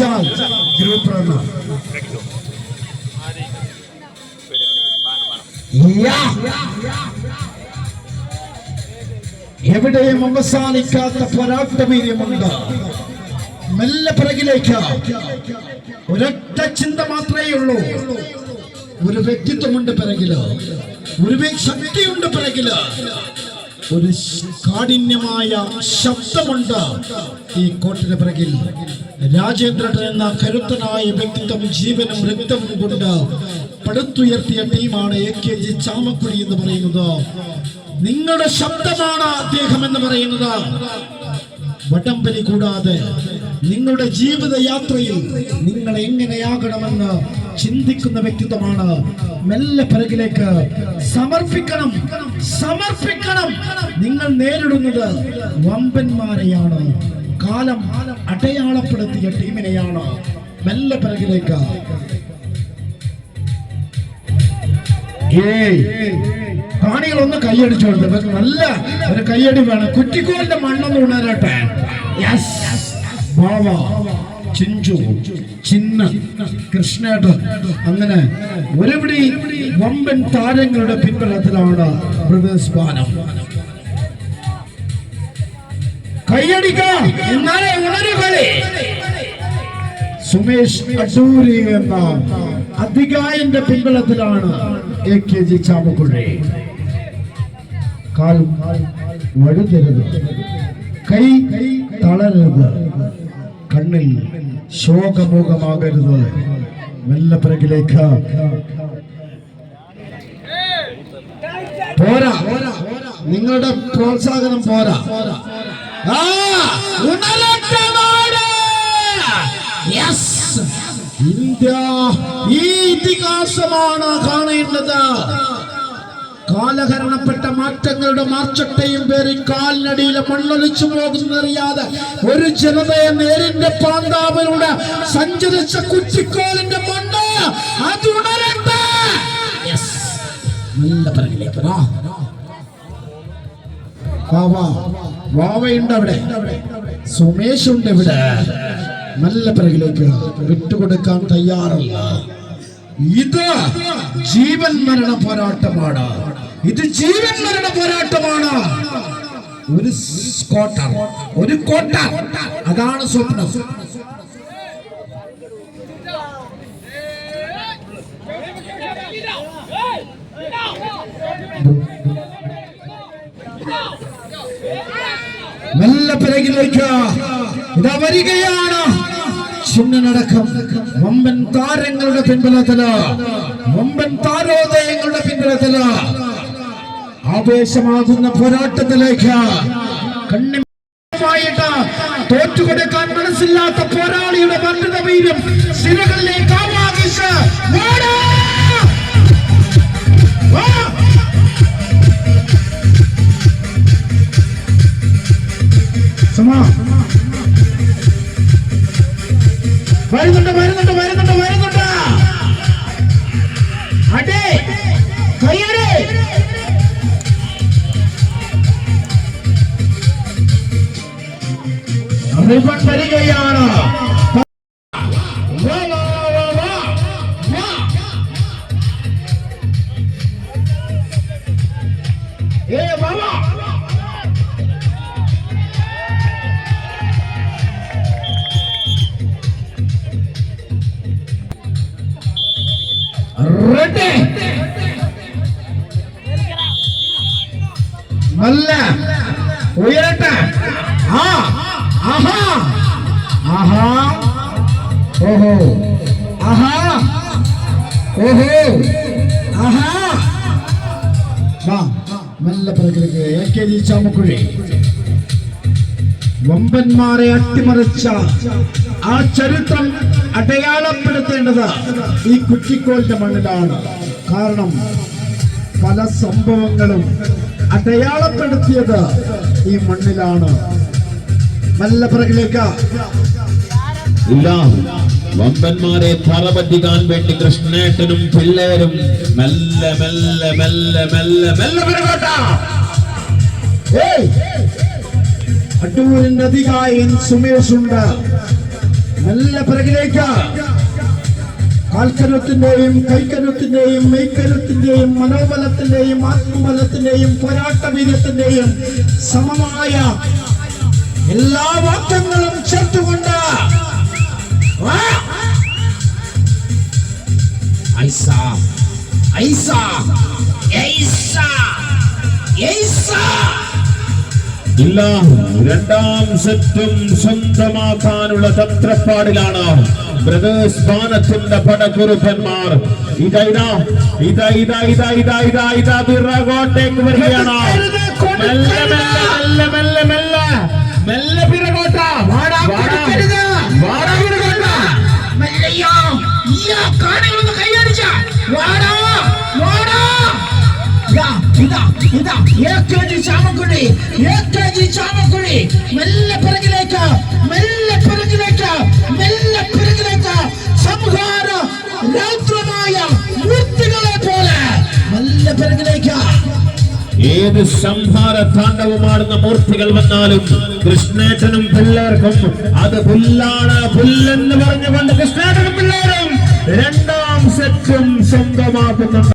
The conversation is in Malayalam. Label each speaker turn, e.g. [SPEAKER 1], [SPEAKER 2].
[SPEAKER 1] ഗ്രൂപ്പ് റണ്ണർ എവിടെയും അവസാനിക്കാത്ത പോരാട്ടവീര്യമുണ്ട് മെല്ലെ പിറകിലേക്ക്. ഒരൊറ്റ ചിന്ത മാത്രമേ ഉള്ളൂ. ഒരു വ്യക്തിത്വമുണ്ട് പിറകിൽ. ഒരു ശക്തിയുണ്ട് പിറകിൽ. ഒരു കാഠിന്യമായ ശബ്ദമുണ്ട് ഈ കോട്ടിന് പിറകിൽ. രാജേന്ദ്രൻ എന്ന കരുത്തനായ വ്യക്തിത്വം ജീവനും രക്തവും കൊണ്ട് പടുത്തുയർത്തിയ ടീമാണ് എ കെ ജി ചാമക്കുടി എന്ന് പറയുന്നത്. നിങ്ങളുടെ ശബ്ദമാണ് അദ്ദേഹം എന്ന് പറയുന്നത്. വടംവലി കൂടാതെ നിങ്ങളുടെ ജീവിത യാത്രയിൽ നിങ്ങൾ എങ്ങനെയാകണമെന്ന് ചിന്തിക്കുന്ന വ്യക്തിത്വമാണ്. മെല്ലെ പിറകിലേക്ക് സമർപ്പിക്കണം സമർപ്പിക്കണം. നിങ്ങൾ നേരിടുന്നത് വമ്പന്മാരെയാണ്. കാലം അടയാളപ്പെടുത്തിയ ടീമിനെയാണ്. മെല്ലെ പിറകിലേക്ക്. കാണികൾ ഒന്ന് കൈയടിച്ചു കൊടുത്തു. നല്ല ഒരു കൈയടി വേണം. കുറ്റിക്കോലിന്റെ മണ്ണൊന്ന് ഉണരട്ടെ. യെസ് ബാവ. ചിഞ്ചു ചിന്ന കൃഷ്ണേട്ടൻ അങ്ങനെ ഒരുപിടി വമ്പൻ താരങ്ങളുടെ പിൻബലത്തിലാണ് ബ്രദേഴ്സ് സുമേഷ് അടൂരി എന്ന അധികായന്റെ പിൻബലത്തിലാണ് എ കെ ജി ചാമക്കുഴി. കാൽ വഴുതരുത്. കൈ തളരരുത്. കണ്ണിൽ ശോകമുഖമാകരുത് മെല്ലെ പിറകിലേക്ക്. പോരാ. നിങ്ങളുടെ പ്രോത്സാഹനം പോരാ. ഇന്ത്യ ഈ ഇതിഹാസമാണ് കാണേണ്ടത്. കാലഹരണപ്പെട്ട മാറ്റങ്ങളുടെ മാർച്ചട്ടയും പേറി കാലിനടിയിലെ മണ്ണൊലിച്ചു പോകുന്നറിയാതെ ഒരു ജനതയെ നേരിന്റെ പാന്താവിലൂടെ സഞ്ചരിച്ച കുറ്റിക്കോലിന്റെ മണ്ണ് അത് ഉണരട്ടെ. നല്ല വാവയുണ്ട് അവിടെ. സുമേഷ് ഉണ്ട് ഇവിടെ. നല്ല പിറകിലേക്ക് വിട്ടുകൊടുക്കാൻ തയ്യാറല്ല. ഇത് ജീവൻ മരണ പോരാട്ടമാണ്. ഇത് ജീവൻ മരണ പോരാട്ടമാണ്. ഒരു കോട്ട ഒരു കോട്ട. അതാണ് സ്വപ്നം. നല്ല പിറകിലേക്ക് ഇതാ വരികയാണ്. ചിഹ്നടക്കം വമ്പൻ താരങ്ങളുടെ പിൻബലത്തിൽ. വമ്പൻ താരോദയങ്ങളുടെ പിൻബലത്തിൽ. ആവേശമാകുന്ന പോരാട്ടത്തിലേക്ക് കണ്ണിമായിട്ട് തോറ്റുകൊടുക്കാൻ മനസ്സില്ലാത്ത പോരാളിയുടെ മന്ത്രിത വീര്യം സിരകളിലേക്ക് ആവാകിച്ച് ഓടാ! రిబన్ సరిగయ్యాను ఏ బాబా రెడ్డి మళ్ళా ఉయరట ആഹാ. ആഹാ. ഓഹോ. ആഹാ. ഓഹോ. ആഹാ. നല്ല വമ്പന്മാരെ അട്ടിമറിച്ച ആ ചരിത്രം അടയാളപ്പെടുത്തേണ്ടത് ഈ കുറ്റിക്കോലിന്റെ മണ്ണിലാണ്. കാരണം പല സംഭവങ്ങളും അടയാളപ്പെടുത്തിയത് ഈ മണ്ണിലാണ്. നല്ല പിറകിലേക്ക്.
[SPEAKER 2] ഇല്ല വമ്പന്മാരെ തറപറ്റിക്കാൻ വേണ്ടി കൃഷ്ണേട്ടനും പിള്ളേരും മെല്ലെ മെല്ലെ മെല്ലെ മെല്ലെ മെല്ലെ പിറകോട്ട!
[SPEAKER 1] അടൂരിന്റെ അധികായൻ സുമേഷ് ഉണ്ട് നല്ല പിറകിലേക്ക്. കാൽക്കരുത്തിന്റെയും കൈക്കരുത്തിന്റെയും മെയ്ക്കരുത്തിന്റെയും മനോബലത്തിന്റെയും ആത്മബലത്തിന്റെയും പോരാട്ട വീര്യത്തിന്റെയും സമമായ എല്ലാ വാക്യങ്ങളും ചേർത്തുകൊണ്ട്. ഐസ. ഐസ. ഐസ. ഐസ.
[SPEAKER 2] രണ്ടാം സെറ്റും സ്വന്തമാക്കാനുള്ള തന്ത്രപ്പാടിലാണ് ബ്രദേഴ്സ് ബാനത്തിന്റെ പടക്കുറുപ്പന്മാർ. ഇതാ ഇതാ ഇതാ ഇതാ ഇതാ ഇതാ ഇതാ ഇതാ പിറകോട്ടേക്ക് വരികയാണ്. മെല്ലെ മെല്ലെ മെല്ലെ മെല്ലെ മെല്ലെ.
[SPEAKER 1] மெல்ல பிறகோட்டா. வாடா வாடா. வாடா பிறகோட்டா. மெல்லையா? ஐயா காணை வந்து கையடிச்சா? வாடா வாடா. இதா இதா ஏக்காஜி சாமக்குடி ஏக்காஜி சாமக்குடி. மெல்ல பிறகிலேக்கா மெல்ல
[SPEAKER 2] ഏത് സംഹാര താണ്ഡവമാടുന്ന മൂർത്തികൾ വന്നാലും കൃഷ്ണേട്ടനും പിള്ളേർക്കും അത് പുല്ലാണ് പുല്ലെന്ന് പറഞ്ഞുകൊണ്ട് കൃഷ്ണേട്ടനും പിള്ളേരും രണ്ടാം സെറ്റും സ്വന്തമാക്കുന്നുണ്ട്.